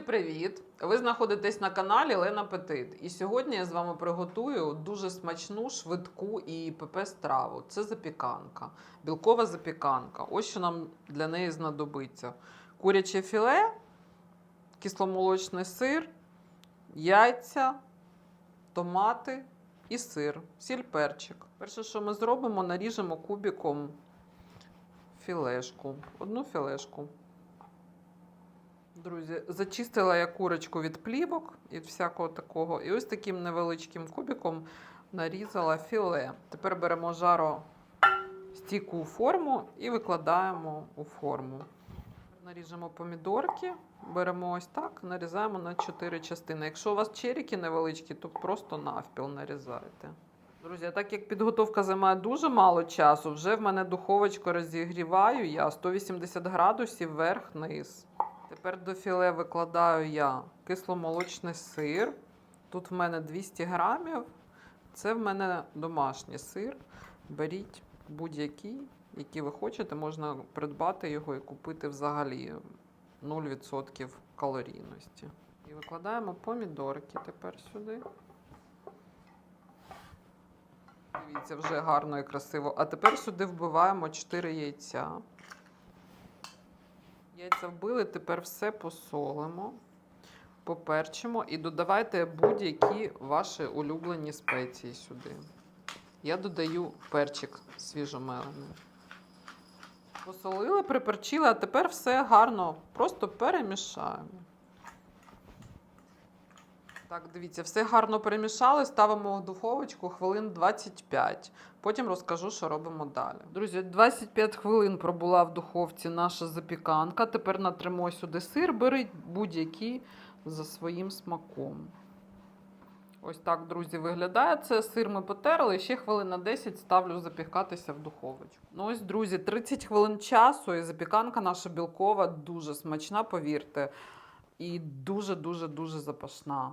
привіт! Ви знаходитесь на каналі Лена Петит. І сьогодні я з вами приготую дуже смачну, швидку і ПП страву. Це запіканка, білкова запіканка. Ось що нам для неї знадобиться: куряче філе, кисломолочний сир, яйця, томати і сир, сіль перчик. Перше, що ми зробимо, наріжемо кубиком філешку, одну філешку. Друзі, зачистила я курочку від плівок і всякого такого. І ось таким невеличким кубиком нарізала філе. Тепер беремо жаро стійку форму і викладаємо у форму. Наріжемо помідорки, беремо ось так, нарізаємо на 4 частини. Якщо у вас черіки невеличкі, то просто навпіл нарізайте. Друзі, так як підготовка займає дуже мало часу, вже в мене духовочку розігріваю я 180 градусів вверх-низ. Тепер до філе викладаю я кисломолочний сир. Тут в мене 200 грамів. Це в мене домашній сир. Беріть будь-який, який ви хочете, можна придбати його і купити взагалі 0% калорійності. І викладаємо помідорки тепер сюди. Дивіться, вже гарно і красиво. А тепер сюди вбиваємо 4 яйця. Яйця вбили, тепер все посолимо, поперчимо і додавайте будь-які ваші улюблені спеції сюди. Я додаю перчик свіжомелений. Посолили, приперчили, а тепер все гарно, просто перемішаємо. Так, дивіться, все гарно перемішали, ставимо в духовочку хвилин 25. Потім розкажу, що робимо далі. Друзі, 25 хвилин пробула в духовці наша запіканка. Тепер натримо сюди сир, беріть будь-який за своїм смаком. Ось так, друзі, виглядає це. Сир ми потерли, ще хвилин на 10 ставлю запікатися в духовочку. Ну ось, друзі, 30 хвилин часу, і запіканка наша білкова дуже смачна, повірте. І дуже-дуже дуже запашна.